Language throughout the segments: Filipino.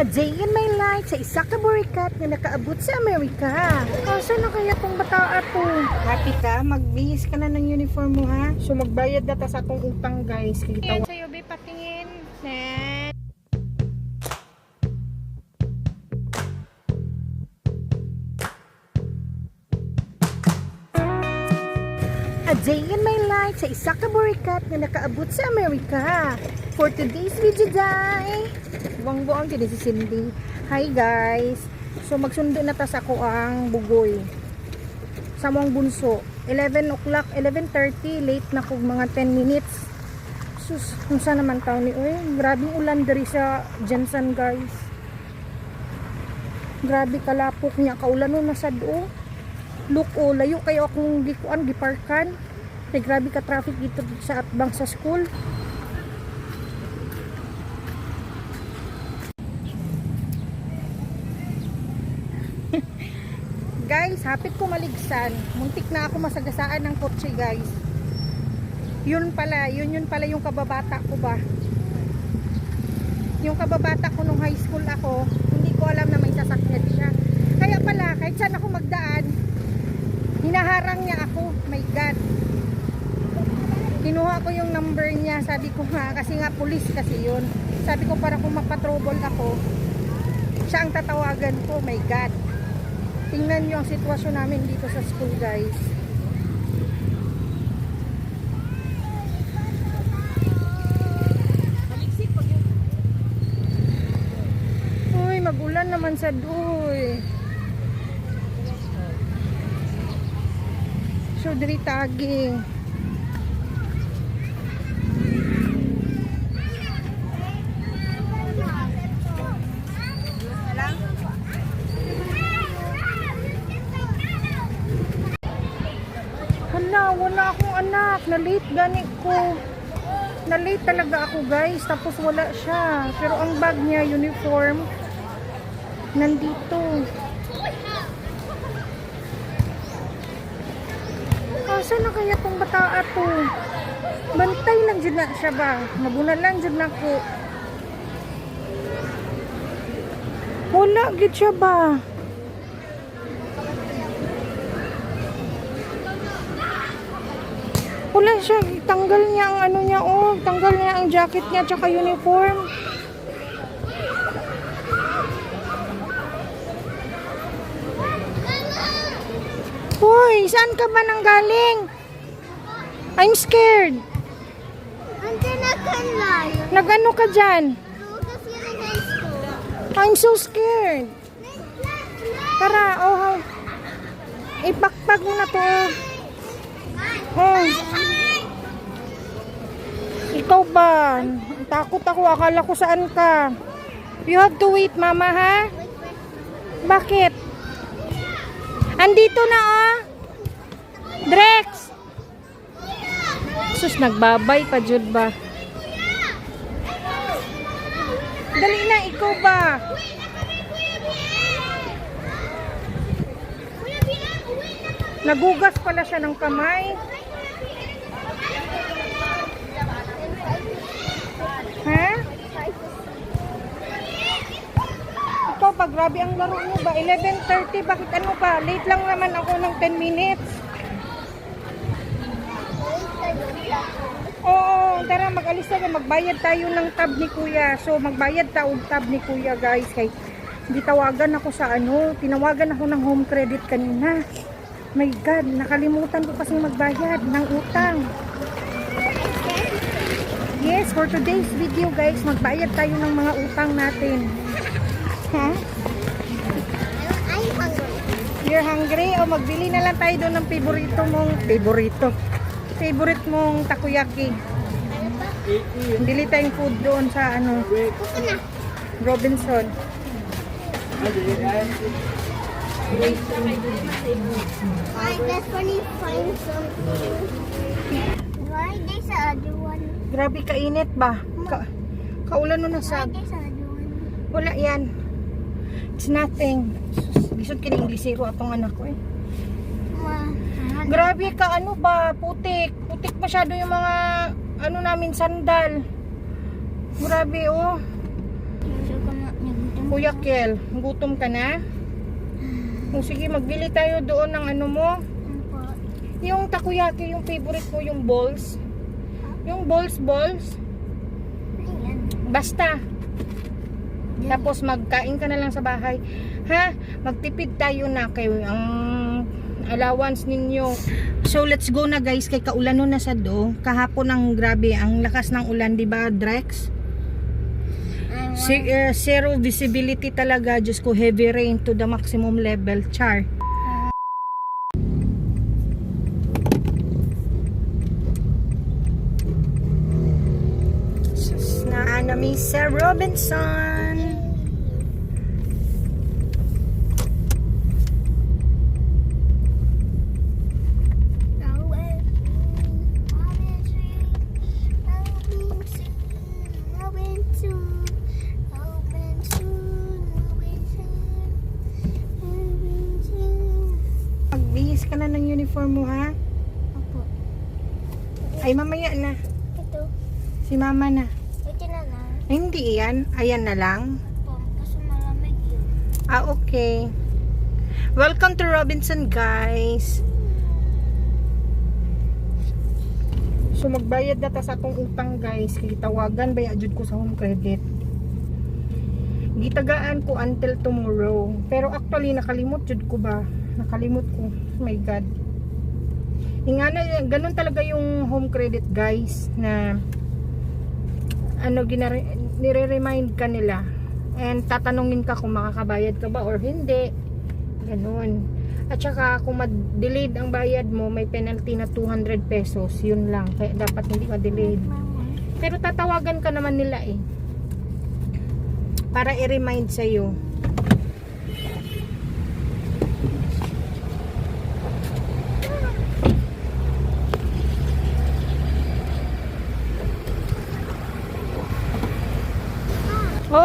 A day in my life sa isa ka burikat na nakaabot sa Amerika. Asa na kaya tong bata ato? Happy ka? Magbihis ka na ng uniform mo ha? So magbayad na ta sa atong utang guys. Kita sa'yo, be, patingin. Net. A day in life sa isa ka burikat na nakaabot sa Amerika. For today's video, day. Buwang-buwang din si Cindy. Hi guys. So magsundo na ta sa ako ang bugoy. Sa mong bunso. 11 o'clock, 11.30. Late na kog mga 10 minutes. Sus, kung saan naman tao ni Uy, grabing ulan dari sa Jensen guys. Grabe kalapok niya. Kaulan nun nasad oh. Look oh, layo kayo akong gikuan, giparkan. Kay grabe ka traffic dito sa atbang sa school. guys, hapit ko maligsan. Muntik na ako masagasaan ng kotse guys. Yun pala, yun yun pala yung kababata ko ba. Yung kababata ko nung high school ako, hindi ko alam na may sasakyan siya. Kaya pala, kahit saan ako magdaan, hinaharang niya ako. My God. Kinuha ko yung number niya. Sabi ko nga, kasi nga pulis kasi yun. Sabi ko para kung mapatrobol ako, siya ang tatawagan ko. My God. Tingnan niyo ang sitwasyon namin dito sa school guys. Uy, magulan naman sa duy. So, diri taging. Hala, wala akong anak. Na-late gani ko. Na-late talaga ako guys. Tapos wala siya. Pero ang bag niya, uniform, nandito. Asa na kaya tong bata ato? Bantay lang dyan na siya ba? Nabuna lang dyan na ko. Wala gid siya ba? Wala siya. Tanggal niya ang ano niya. Oh, tanggal niya ang jacket niya tsaka uniform. Hoy, saan ka ba nang galing? I'm scared. Andiyan na kanlay. Nagano ka dyan? I'm so scared. Tara, oh, oh. Ipakpag mo na to. Oh. Ikaw ba? Takot ako. Akala ko saan ka. You have to wait, mama, ha? Bakit? Andito na, oh. Drex! Sus, nagbabay pa, Jud ba? Dali na, ikaw ba? Nagugas pala siya ng kamay. Ha? Ba, grabe ang laro mo ba? 11.30, bakit ano pa? Late lang naman ako ng 10 minutes. Oo, tara mag-alis tayo. Magbayad tayo ng tab ni Kuya. So, magbayad tayo tab ni Kuya, guys. Kay, hindi tawagan ako sa ano. Tinawagan ako ng home credit kanina. My God, nakalimutan ko kasi magbayad ng utang. Yes, for today's video, guys, magbayad tayo ng mga utang natin. Ha? I'm hungry. You're hungry? O magbili na lang tayo doon ng favorito mong... Favorito? Favorite mong takoyaki. Bili tayong food doon sa ano. Robinson. I definitely find something. Why the other one? Grabe kainit ba? Ka kaulan mo na Why sa... there's the other one? Wala yan. It's nothing. Ka ng Inglisero atong anak ko eh. Grabe ka, ano ba? Putik. Putik masyado yung mga ano namin sandal. Grabe oh. Kuya Kel, gutom ka na? O sige, magbili tayo doon ng ano mo. Yung takoyaki, yung favorite mo, yung balls. Yung balls, balls. Ayan. Tapos magkain ka na lang sa bahay. Ha? Magtipid tayo na kay ang allowance ninyo. So let's go na guys kay kaulan na sa do. Kahapon ang grabe ang lakas ng ulan, 'di ba, Drex? Si- eh, zero visibility talaga, Diyos ko, heavy rain to the maximum level, char. Sus na nami sa Robinson. Uniform mo, ha? Ay, mamaya na. Ito. Si mama na. Ito na lang. Ay, hindi yan. Ayan na lang. Po, Kaso malamig yun. Ah, okay. Welcome to Robinson, guys. So, magbayad na ta sa atong utang, guys. Kaya tawagan, bayad jud ko sa home credit. Gitagaan ko until tomorrow. Pero actually, nakalimot jud ko ba? Nakalimot ko. Oh my God. Ingana, ganun talaga yung home credit, guys, na ano, nire-remind ka nila. And tatanungin ka kung makakabayad ka ba or hindi. Ganun. At saka kung ma-delayed ang bayad mo, may penalty na 200 pesos. Yun lang. Kaya dapat hindi ma-delayed. Pero tatawagan ka naman nila eh. Para i-remind sa'yo.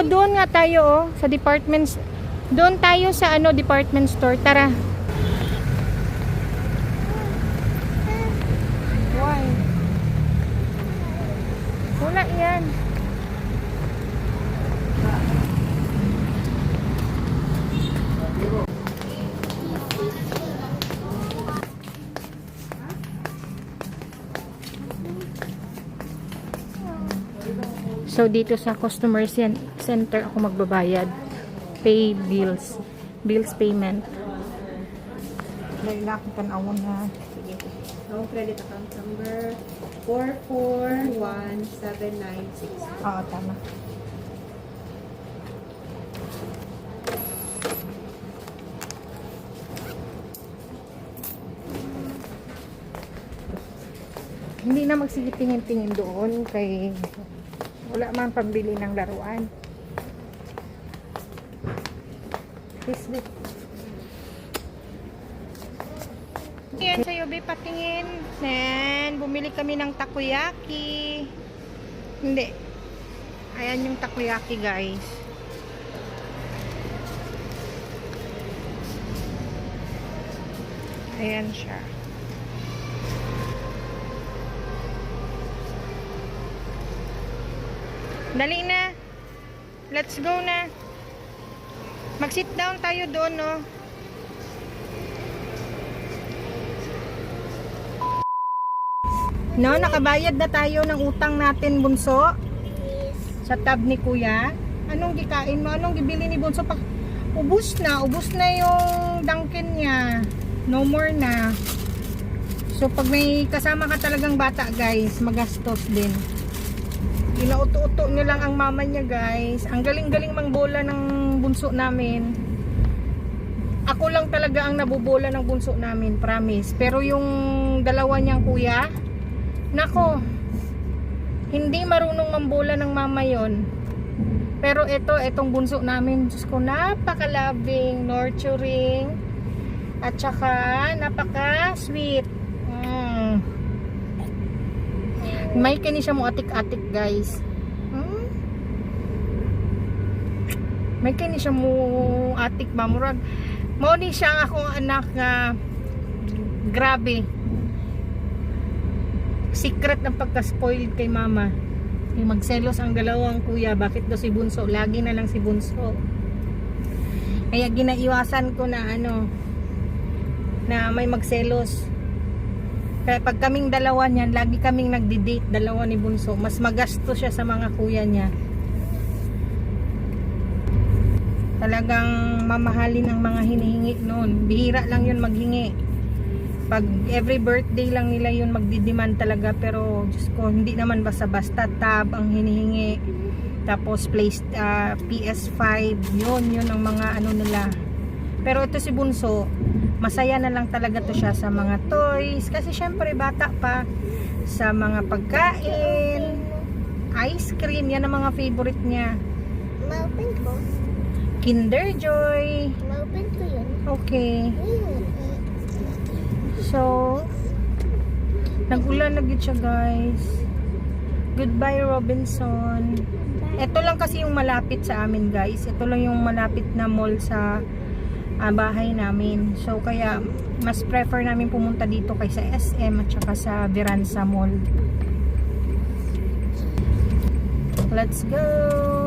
Oo, doon nga tayo oh, sa department Doon tayo sa ano department store. Tara. Why? Wala yan. So dito sa customer cen- center ako magbabayad. Pay bills. Bills payment. Laila tanawon na. Sige. Home credit account number 4417966. Oo, tama. Hindi na magsigitingin-tingin doon kay wala man pambili ng laruan. Please, wait. Yan sa Yobe patingin. Then, bumili kami ng takoyaki. Hindi. Ayan yung takoyaki, guys. Ayan siya. Dali na. Let's go na. Mag-sit down tayo doon, no? No, nakabayad na tayo ng utang natin, bunso. Sa tab ni kuya. Anong gikain mo? Anong gibili ni bunso? Pa ubus na. Ubus na yung Dunkin niya. No more na. So, pag may kasama ka talagang bata, guys, magastos din. Inauto-uto niya lang ang mama niya, guys. Ang galing-galing mang bola ng bunso namin. Ako lang talaga ang nabubola ng bunso namin, promise. Pero yung dalawa niyang kuya, Nako, hindi marunong mambola ng mama yon. Pero ito, itong bunso namin, Diyos ko, napaka-loving, nurturing, at saka napaka-sweet. May kini siya mo atik-atik, guys. Mm. May kini siya mo atik ba? Murag, mo ni siya akong anak nga grabe secret ng pagka-spoiled kay mama. Yung magselos ang dalawang kuya, bakit daw si Bunso? Lagi na lang si Bunso. Kaya ginaiwasan ko na ano na may magselos. Kaya pag kaming dalawa niyan, lagi kaming nagdi-date, dalawa ni Bunso. Mas magasto siya sa mga kuya niya. Talagang mamahalin ang mga hinihingi noon. Bihira lang yun maghingi. Pag every birthday lang nila yun magdidemand talaga. Pero, Diyos ko, hindi naman basta-basta tab ang hinihingi. Tapos, place, ah, PS5. Yun, yun ang mga ano nila. Pero ito si Bunso, masaya na lang talaga to siya sa mga toys. Kasi syempre, bata pa. Sa mga pagkain, ice cream, yan ang mga favorite niya. Ma-open ko. Kinder Joy. Ma-open ko yun. Okay. Hmm. So, nag-ulan na gid siya guys. Goodbye Robinson. Ito lang kasi yung malapit sa amin guys. Ito lang yung malapit na mall sa ah, bahay namin. So, kaya mas prefer namin pumunta dito kaysa SM at saka sa Veranza Mall. Let's go!